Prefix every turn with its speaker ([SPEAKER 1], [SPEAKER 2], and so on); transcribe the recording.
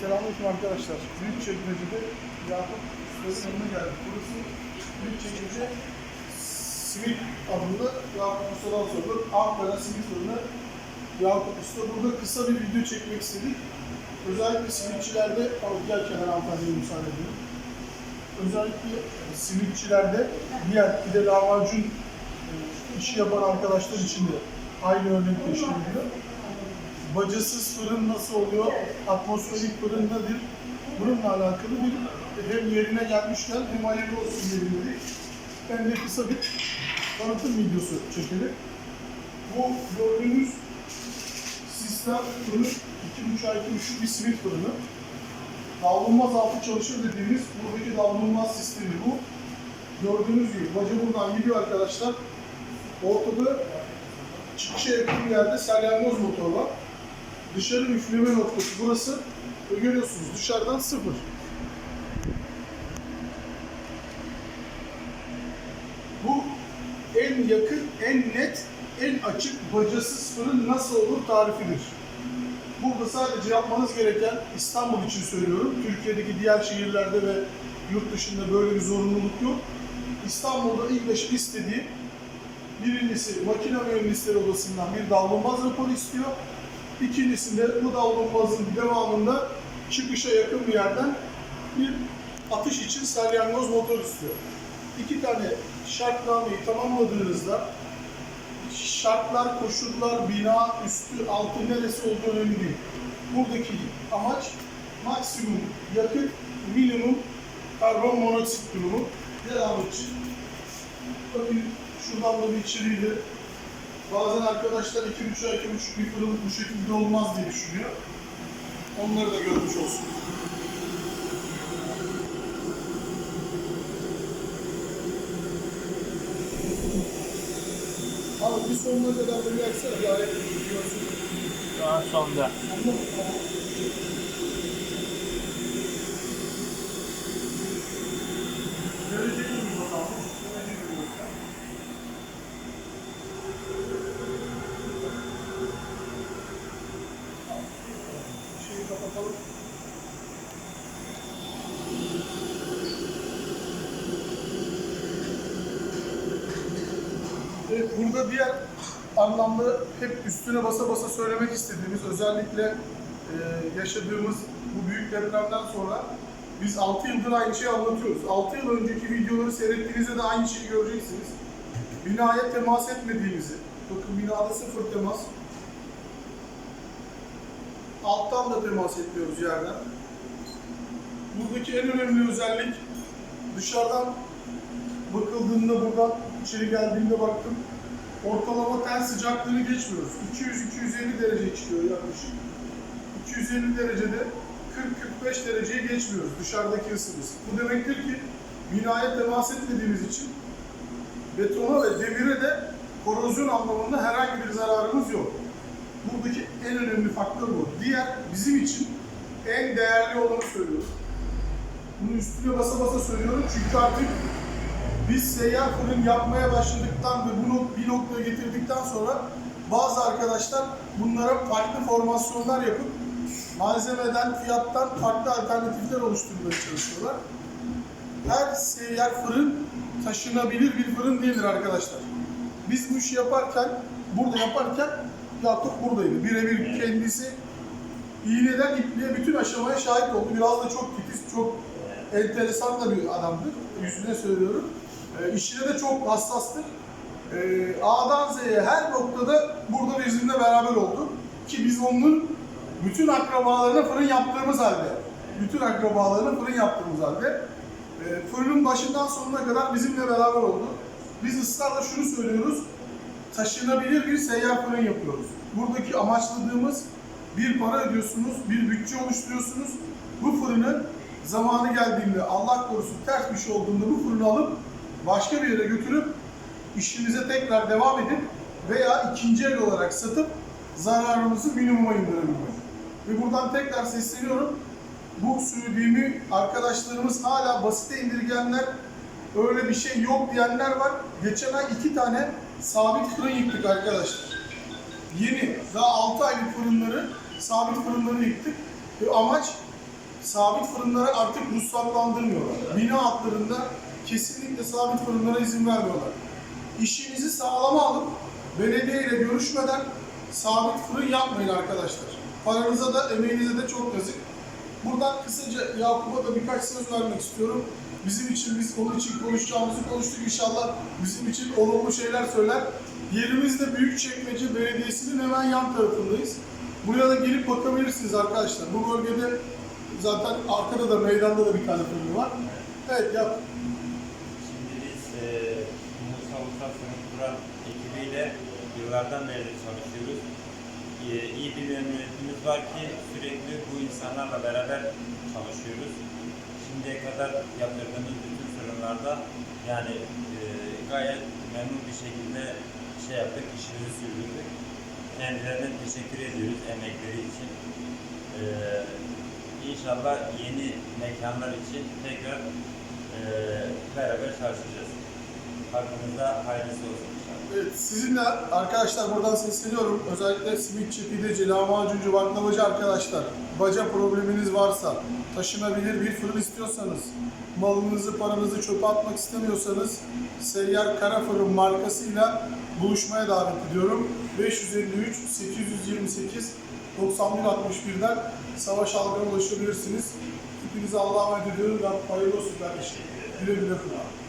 [SPEAKER 1] selamünaleyküm arkadaşlar. Büyük çekmecede Yakup yanına geldik. Burası Büyük çekmece Simit adında Yakup Usta'dan sorulur. Ankara Simit fırını Yakup Usta. Burada kısa bir video çekmek istedik. Özellikle simitçilerde, al gel kenar hanımefendiye müsaade edin. Özellikle simitçilerde diğer bir de lahmacun işi yapan arkadaşlar için de aynı örnek teşkil ediyor. Bacasız fırın nasıl oluyor? Atmosferik fırın nedir? Bununla alakalı bir hem yerine gelmişken hem hayırlı olsun dedik. Hem de kısa bir tanıtım videosu çekelim. Bu gördüğünüz sistem fırın 2,5 ay kuruşu bir simit fırını. Davulunmaz altı çalışır dediğimiz buradaki davulunmaz sistemi bu. Gördüğünüz gibi baca buradan gidiyor arkadaşlar. Ortada çıkışa yakın bir yerde salyangoz motor var. Dışarı üfleme noktası burası. Ve görüyorsunuz dışarıdan sıfır. Bu en yakın, en net, en açık bacasız fırın nasıl olur tarifidir. Burada sadece yapmanız gereken İstanbul için söylüyorum. Türkiye'deki diğer şehirlerde ve yurt dışında böyle bir zorunluluk yok. İstanbul'da ilk istediği Birincisi makine mühendisleri odasından bir davlumbaz raporu istiyor. İkincisinde bu davlumbazın devamında çıkışa yakın bir yerden bir atış için salyangoz motor istiyor. İki tane şartnameyi tamamladığınızda şartlar, koşullar, bina, üstü, altı neresi olduğu önemli değil. Buradaki amaç maksimum yakıt, minimum karbon monoksit durumu. Devam için. Bakın şuradan da bir içeriğiyle bazen arkadaşlar 2,5 ay, 2,5 bir fırın bu şekilde olmaz diye düşünüyor. Onları da görmüş olsun. Abi bir sonuna kadar da bir açsana bir alet görsün.
[SPEAKER 2] An sonda.
[SPEAKER 1] Burada diğer anlamda hep üstüne basa basa söylemek istediğimiz özellikle e, yaşadığımız bu büyük depremden sonra biz 6 yıldır aynı şeyi anlatıyoruz. 6 yıl önceki videoları seyrettiğinizde de aynı şeyi göreceksiniz. Binaya temas etmediğimizi, bakın binada sıfır temas. Alttan da temas etmiyoruz yerden. Buradaki en önemli özellik dışarıdan bakıldığında buradan içeri geldiğimde baktım. Ortalama ten sıcaklığını geçmiyoruz. 200-250 derece çıkıyor yaklaşık. 250 derecede 40-45 dereceyi geçmiyoruz dışarıdaki ısımız. Bu demektir ki binaya temas etmediğimiz için betona ve demire de korozyon anlamında herhangi bir zararımız yok. Buradaki en önemli faktör bu. Diğer bizim için en değerli olanı söylüyorum. Bunu üstüne basa basa söylüyorum çünkü artık biz seyyar fırın yapmaya başladıktan ve bunu bir noktaya getirdikten sonra bazı arkadaşlar bunlara farklı formasyonlar yapıp malzemeden, fiyattan farklı alternatifler oluşturmaya çalışıyorlar. Her seyyar fırın taşınabilir bir fırın değildir arkadaşlar. Biz bu işi yaparken, burada yaparken Yakup buradaydı. Birebir kendisi iğneden ipliğe bütün aşamaya şahit oldu. Biraz da çok titiz, çok enteresan da bir adamdır. Yüzüne söylüyorum. E, de çok hassastır. E, A'dan Z'ye her noktada burada bizimle beraber oldu. Ki biz onun bütün akrabalarına fırın yaptığımız halde, bütün akrabalarına fırın yaptığımız halde e, fırının başından sonuna kadar bizimle beraber oldu. Biz ısrarla şunu söylüyoruz, taşınabilir bir seyyar fırın yapıyoruz. Buradaki amaçladığımız bir para ödüyorsunuz, bir bütçe oluşturuyorsunuz. Bu fırını zamanı geldiğinde Allah korusun ters bir şey olduğunda bu fırını alıp başka bir yere götürüp işimize tekrar devam edip veya ikinci el olarak satıp zararımızı minimuma indirebilmek. Ve buradan tekrar sesleniyorum. Bu söylediğimi arkadaşlarımız hala basite indirgeyenler, öyle bir şey yok diyenler var. Geçen ay iki tane sabit fırın yıktık arkadaşlar. Yeni, daha 6 aylık fırınları, sabit fırınları yıktık. Ve amaç sabit fırınlara artık ruhsatlandırmıyorlar. Bina altlarında kesinlikle sabit fırınlara izin vermiyorlar. İşinizi sağlama alıp belediye ile görüşmeden sabit fırın yapmayın arkadaşlar. Paranıza da emeğinize de çok yazık. Buradan kısaca Yakup'a da birkaç söz vermek istiyorum. Bizim için, biz onun için konuşacağımızı konuştuk inşallah. Bizim için olumlu şeyler söyler. Yerimiz de Büyükçekmece Belediyesi'nin hemen yan tarafındayız. Buraya da gelip bakabilirsiniz arkadaşlar. Bu bölgede zaten arkada da meydanda da bir tane fırın var. Evet yap.
[SPEAKER 3] Şimdi biz e, Musa Usta Fırın Kuran ekibiyle yıllardan beri çalışıyoruz. E, iyi bir memnuniyetimiz var ki sürekli bu insanlarla beraber çalışıyoruz. Şimdiye kadar yaptırdığımız bütün fırınlarda yani e, gayet memnun bir şekilde şey yaptık, işimizi sürdürdük. Kendilerine teşekkür ediyoruz emekleri için. E, inşallah yeni mekanlar için tekrar e, beraber çalışacağız. Hakkımızda hayırlısı olsun.
[SPEAKER 1] Sizinle arkadaşlar buradan sesleniyorum. Özellikle simitçi, pideci, lahmacuncu, baklavacı arkadaşlar. Baca probleminiz varsa, taşınabilir bir fırın istiyorsanız, malınızı, paranızı çöpe atmak istemiyorsanız Seyyar Kara Fırın markasıyla buluşmaya davet ediyorum. 553 828 9161'den Savaş Algan'a ulaşabilirsiniz. Hepinize Allah'a emanet ediyorum. Hayırlı olsun kardeşim. Güle güle kullan.